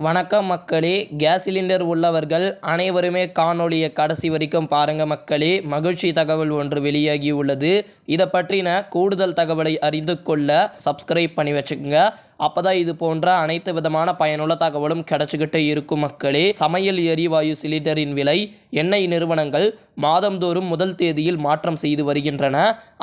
வணக்கம் மக்களே gas cylinder உள்ளவர்கள் அனைவருமே காணொளியை கடைசி வரைக்கும் பாருங்க மக்களே. மகிழ்ச்சி தகவல் ஒன்று வெளியாகி உள்ளது இதை பற்றின கூடுதல் தகவலை அறிந்து கொள்ள சப்ஸ்கிரைப் பண்ணி வச்சுக்கோங்க. அப்பதான் இது போன்ற அனைத்து விதமான பயனுள்ள தகவலும் கிடைச்சிக்கிட்டே இருக்கும் மக்களே. சமையல் எரிவாயு சிலிண்டரின் விலை எண்ணெய் நிறுவனங்கள் மாதந்தோறும் முதல் தேதியில் மாற்றம் செய்து வருகின்றன.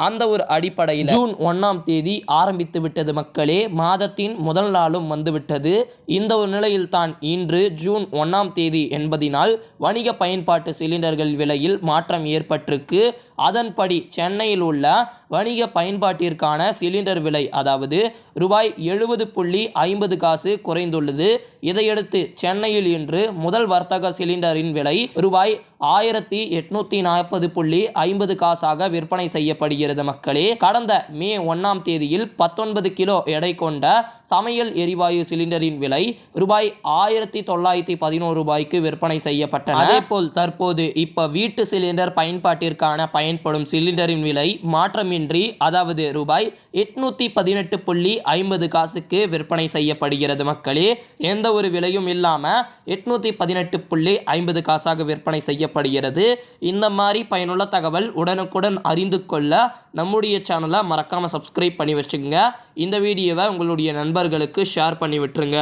அந்த ஒரு அடிப்படையில் ஜூன் ஒன்றாம் தேதி ஆரம்பித்து விட்டது மக்களே. மாதத்தின் முதல் நாளும் வந்துவிட்டது. இந்த ஒரு நிலையில் தான் இன்று ஜூன் ஒன்றாம் தேதி என்பதினால் வணிக பயன்பாட்டு சிலிண்டர்கள் விலையில் மாற்றம் ஏற்பட்டிருக்கு. அதன்படி சென்னையில் உள்ள வணிக பயன்பாட்டிற்கான சிலிண்டர் விலை அதாவது ரூபாய் எழுபது புள்ளி ஐம்பது காசு குறைந்துள்ளது. இதையடுத்து சென்னையில் இன்று முதல் வர்த்தக சிலிண்டரின் விலை ரூபாய் ஆயிரத்தி எட்நூத்தி நாற்பது புள்ளி ஐம்பது காசாக விற்பனை செய்யப்படுகிறது மக்களே. கடந்த மே ஒன்றாம் தேதியில் பத்தொன்பது கிலோ எடை கொண்ட சமையல் எரிவாயு சிலிண்டரின் விலை ரூபாய் ஆயிரத்தி தொள்ளாயிரத்தி பதினோரு ரூபாய்க்கு விற்பனை செய்யப்பட்டன. அதேபோல் தற்போது இப்ப வீட்டு சிலிண்டர் பயன்பாட்டிற்கான பயன்படும் சிலிண்டரின் விலை மாற்றமின்றி அதாவது ரூபாய் எட்நூத்தி பதினெட்டு புள்ளி ஐம்பது காசுக்கு விற்பனை செய்யப்படுகிறது மக்களே. எந்த ஒரு விலையும் இல்லாமல் எட்நூத்தி பதினெட்டு புள்ளி ஐம்பது காசாக விற்பனை செய்யப்படுகிறது. இந்த மாதிரி பயனுள்ள தகவல் உடனுக்குடன் அறிந்து கொள்ள நம்முடைய சேனலை மறக்காமல் சப்ஸ்கிரைப் பண்ணி வச்சுக்கோங்க. இந்த வீடியோவை உங்களுடைய நண்பர்களுக்கு ஷேர் பண்ணி விட்டுருங்க.